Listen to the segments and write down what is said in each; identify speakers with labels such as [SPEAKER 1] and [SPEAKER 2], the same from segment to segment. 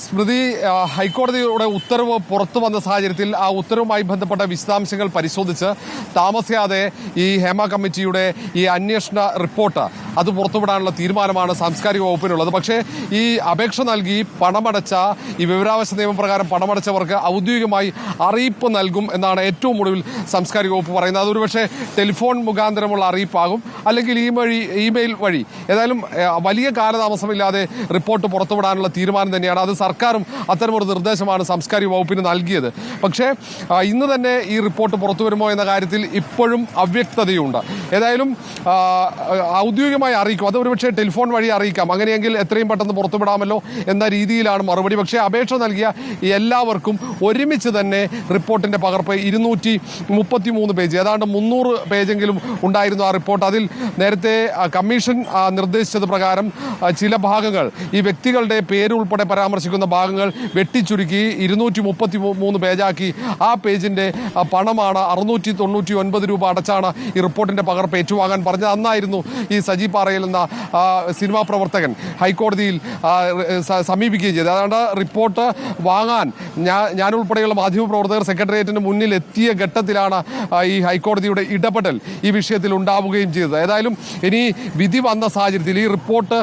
[SPEAKER 1] സ്മൃതി ഹൈക്കോടതിയുടെ ഉത്തരവ് പുറത്തു വന്ന സാഹചര്യത്തിൽ ആ ഉത്തരവുമായി ബന്ധപ്പെട്ട വിശദാംശങ്ങൾ പരിശോധിച്ച് താമസിയാതെ ഈ ഹേമ കമ്മിറ്റിയുടെ ഈ അന്വേഷണ റിപ്പോർട്ട് അത് പുറത്തുവിടാനുള്ള തീരുമാനമാണ് സാംസ്കാരിക വകുപ്പിനുള്ളത്. പക്ഷേ ഈ അപേക്ഷ നൽകി പണമടച്ച ഈ വിവരാവകാശ നിയമപ്രകാരം പണമടച്ചവർക്ക് ഔദ്യോഗികമായി അറിയിപ്പ് നൽകും എന്നാണ് ഏറ്റവും ഒടുവിൽ സാംസ്കാരിക വകുപ്പ് പറയുന്നത്. അതൊരു പക്ഷേ ടെലിഫോൺ മുഖാന്തരമുള്ള അറിയിപ്പാകും അല്ലെങ്കിൽ ഈ വഴി ഇമെയിൽ വഴി. ഏതായാലും വലിയ കാലതാമസമില്ലാതെ റിപ്പോർട്ട് പുറത്തുവിടാനുള്ള തീരുമാനം തന്നെയാണ്. അത് സർക്കാരും അത്തരമൊരു നിർദ്ദേശമാണ് സാംസ്കാരിക വകുപ്പിന് നൽകിയത്. പക്ഷേ ഇന്ന് തന്നെ ഈ റിപ്പോർട്ട് പുറത്തു വരുമോ എന്ന കാര്യത്തിൽ ഇപ്പോഴും അവ്യക്തതയുണ്ട്. ഏതായാലും ഔദ്യോഗികമായി അറിയിക്കും. അത് ഒരുപക്ഷെ ടെലിഫോൺ വഴി അറിയിക്കാം. അങ്ങനെയെങ്കിൽ എത്രയും പെട്ടെന്ന് പുറത്തുവിടാമല്ലോ എന്ന രീതിയിലാണ് മറുപടി. പക്ഷേ അപേക്ഷ നൽകിയ എല്ലാവർക്കും ഒരുമിച്ച് തന്നെ റിപ്പോർട്ടിന്റെ പകർപ്പ് ഇരുന്നൂറ്റി മുപ്പത്തി മൂന്ന് പേജ്. ഏതാണ്ട് മുന്നൂറ് പേജെങ്കിലും ഉണ്ടായിരുന്നു ആ റിപ്പോർട്ട്. അതിൽ നേരത്തെ കമ്മീഷൻ നിർദ്ദേശിച്ചത് പ്രകാരം ചില ഭാഗങ്ങൾ ഈ വ്യക്തികളുടെ പേര് ഉൾപ്പെടെ പരാമർശിക്കുന്ന ഭാഗങ്ങൾ വെട്ടിച്ചുരുക്കി ഇരുന്നൂറ്റി മുപ്പത്തി മൂന്ന് പേജാക്കി ആ പേജിന്റെ പണമാണ് അറുന്നൂറ്റി തൊണ്ണൂറ്റി ഒൻപത് രൂപ അടച്ചാണ് ഈ റിപ്പോർട്ടിന്റെ പകർപ്പ് ഏറ്റുവാങ്ങാൻ പറഞ്ഞത്. അന്നായിരുന്നു ഈ സജി പാറയിൽ എന്ന സിനിമാ പ്രവർത്തകൻ ഹൈക്കോടതിയിൽ സമീപിക്കുകയും ചെയ്തത്. അതുകൊണ്ട് റിപ്പോർട്ട് വാങ്ങാൻ ഞാൻ ഉൾപ്പെടെയുള്ള മാധ്യമപ്രവർത്തകർ സെക്രട്ടേറിയറ്റിന് മുന്നിൽ എത്തിയ ഘട്ടത്തിലാണ് ഈ ഹൈക്കോടതിയുടെ ഇടപെടൽ ഈ വിഷയത്തിൽ ഉണ്ടാവുകയും ചെയ്തത്. ഏതായാലും ഇനി വിധി വന്ന സാഹചര്യത്തിൽ ഈ റിപ്പോർട്ട്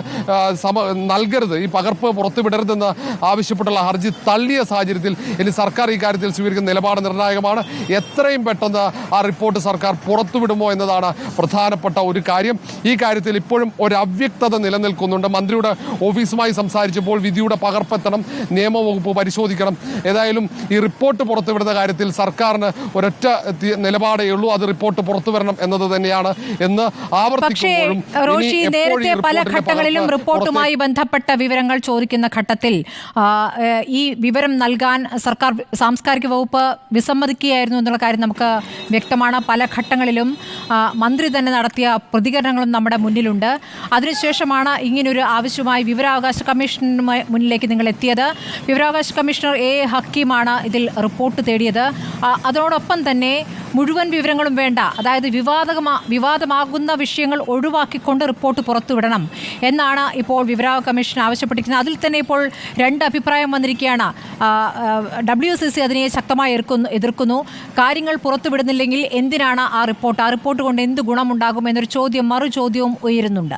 [SPEAKER 1] സമ നൽകരുത്. ഈ പകർപ്പ് പുറത്തുവിടരുതെന്ന് ആവശ്യപ്പെട്ടുള്ള ഹർജി തള്ളിയ സാഹചര്യത്തിൽ ഇനി സർക്കാർ ഇക്കാര്യത്തിൽ സ്വീകരിക്കുന്ന നിലപാട് നിർണായകമാണ്. എത്രയും പെട്ടെന്ന് ആ റിപ്പോർട്ട് സർക്കാർ പുറത്തുവിടുമോ എന്നതാണ് പ്രധാനപ്പെട്ട ഒരു കാര്യം. ഈ കാര്യത്തിൽ ഇപ്പോഴും ഒരു അവ്യക്തത നിലനിൽക്കുന്നുണ്ട്. മന്ത്രിയുടെ ഓഫീസുമായി സംസാരിച്ചപ്പോൾ വിധിയുടെ പകർപ്പെത്തണം നിയമവകുപ്പ് പരിശോധിക്കണം. ഏതായാലും ഈ റിപ്പോർട്ട് പുറത്തുവിടുന്ന കാര്യത്തിൽ സർക്കാരിന് ഒരൊറ്റ നിലപാടേ ഉള്ളൂ. അത് റിപ്പോർട്ട് പുറത്തുവരണം എന്നത് തന്നെയാണ് എന്ന് ആവർത്തിക്കുമ്പോഴും
[SPEAKER 2] നേരത്തെ പല ഘട്ടങ്ങളിലും റിപ്പോർട്ടുമായി ബന്ധപ്പെട്ട വിവരങ്ങൾ ചോദിക്കുന്ന ഘട്ടത്തിൽ ഈ വിവരം നൽകാൻ സർക്കാർ സാംസ്കാരിക വകുപ്പ് വിസമ്മതിക്കുകയായിരുന്നു എന്നുള്ള കാര്യം നമുക്ക് വ്യക്തമാണ്. പല ഘട്ടങ്ങളിലും മന്ത്രി തന്നെ നടത്തിയ പ്രതികരണങ്ങളും നമ്മുടെ മുന്നിലുണ്ട്. അതിനുശേഷമാണ് ഇങ്ങനൊരു ആവശ്യമായി വിവരാവകാശ കമ്മീഷനുമായി മുന്നിലേക്ക് നിങ്ങൾ എത്തിയത്. വിവരാവകാശ കമ്മീഷണർ എ. ഹക്കീമാണ് ഇതിൽ റിപ്പോർട്ട് തേടിയത്. അതോടൊപ്പം തന്നെ മുഴുവൻ വിവരങ്ങളും വേണ്ട. അതായത് വിവാദമാ വിവാദമാകുന്ന വിഷയങ്ങൾ ഒഴിവാക്കിക്കൊണ്ട് റിപ്പോർട്ട് പുറത്തുവിടണം എന്നാണ് ഇപ്പോൾ വിവരാവ കമ്മീഷൻ ആവശ്യപ്പെട്ടിരിക്കുന്നത്. അതിൽ തന്നെ ഇപ്പോൾ രണ്ട് അഭിപ്രായം വന്നിരിക്കുകയാണ്. ഡബ്ല്യു സി സി അതിനെ ശക്തമായി എതിർക്കുന്നു എതിർക്കുന്നു. കാര്യങ്ങൾ പുറത്തുവിടുന്നില്ലെങ്കിൽ എന്തിനാണ് ആ റിപ്പോർട്ട്? ആ റിപ്പോർട്ട് കൊണ്ട് എന്ത് ഗുണമുണ്ടാകും എന്നൊരു ചോദ്യം മറു ചോദ്യവും ഉയരുന്നുണ്ട്.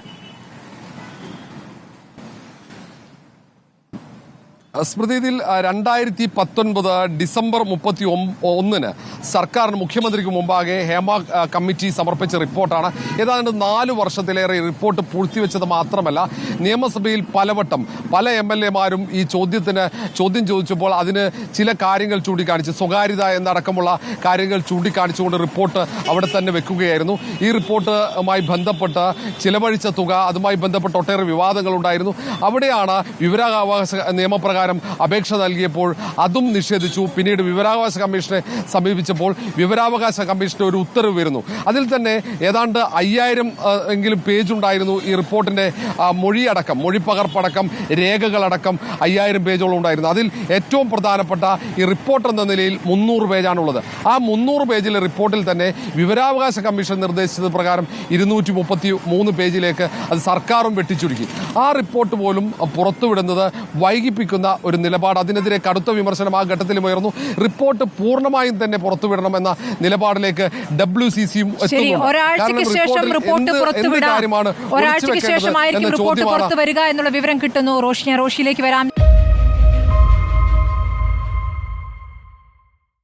[SPEAKER 1] സ്മൃതി ഇതിൽ രണ്ടായിരത്തി പത്തൊൻപത് ഡിസംബർ മുപ്പത്തി ഒന്നിന് സർക്കാരിന് മുഖ്യമന്ത്രിക്ക് മുമ്പാകെ ഹേമ കമ്മിറ്റി സമർപ്പിച്ച റിപ്പോർട്ടാണ്. ഏതാണ്ട് നാല് വർഷത്തിലേറെ റിപ്പോർട്ട് പൂഴ്ത്തിവെച്ചത് മാത്രമല്ല നിയമസഭയിൽ പലവട്ടം പല എം എൽ എമാരും ഈ ചോദ്യത്തിന് ചോദ്യം ചോദിച്ചപ്പോൾ അതിന് ചില കാര്യങ്ങൾ ചൂണ്ടിക്കാണിച്ച് സ്വകാര്യത എന്നടക്കമുള്ള കാര്യങ്ങൾ ചൂണ്ടിക്കാണിച്ചുകൊണ്ട് റിപ്പോർട്ട് അവിടെ തന്നെ വെക്കുകയായിരുന്നു. ഈ റിപ്പോർട്ടുമായി ബന്ധപ്പെട്ട് ചിലവഴിച്ച തുക അതുമായി ബന്ധപ്പെട്ട് ഒട്ടേറെ വിവാദങ്ങളുണ്ടായിരുന്നു. അവിടെയാണ് വിവരാവകാശ നിയമപ്രകാരം അപേക്ഷ നൽകിയപ്പോൾ അതും നിഷേധിച്ചു. പിന്നീട് വിവരാവകാശ കമ്മീഷനെ സമീപിച്ചപ്പോൾ വിവരാവകാശ കമ്മീഷന്റെ ഒരു ഉത്തരവ് വരുന്നു. അതിൽ തന്നെ ഏതാണ്ട് അയ്യായിരം എങ്കിലും പേജ് ഉണ്ടായിരുന്നു ഈ റിപ്പോർട്ടിന്റെ മൊഴിയടക്കം മൊഴിപ്പകർപ്പടക്കം രേഖകളടക്കം അയ്യായിരം പേജോളം ഉണ്ടായിരുന്നു. അതിൽ ഏറ്റവും പ്രധാനപ്പെട്ട ഈ റിപ്പോർട്ട് എന്ന നിലയിൽ മുന്നൂറ് പേജാണുള്ളത്. ആ മുന്നൂറ് പേജിലെ റിപ്പോർട്ടിൽ തന്നെ വിവരാവകാശ കമ്മീഷൻ നിർദ്ദേശിച്ചത് പ്രകാരം ഇരുന്നൂറ്റി മുപ്പത്തി മൂന്ന് പേജിലേക്ക് അത് സർക്കാരും വെട്ടിച്ചുരുക്കി. ആ റിപ്പോർട്ട് പോലും പുറത്തുവിടുന്നത് വൈകിപ്പിക്കുന്ന ഒരു നിലപാട്. അതിനെതിരെ കടുത്ത വിമർശനം ആ ഘട്ടത്തിലും ഉയർന്നു. റിപ്പോർട്ട് പൂർണമായും തന്നെ പുറത്തുവിടണമെന്ന നിലപാടിലേക്ക് ഡബ്ല്യു സി സിയും
[SPEAKER 2] പുറത്തുവിടാം.
[SPEAKER 1] കാര്യമാണ്
[SPEAKER 2] ഒരാഴ്ചയ്ക്ക് ശേഷമായിരിക്കും റിപ്പോർട്ട് പുറത്തു വരിക എന്നുള്ള വിവരം കിട്ടുന്നു. റോഷിനെ റോഷിയിലേക്ക് വരാം.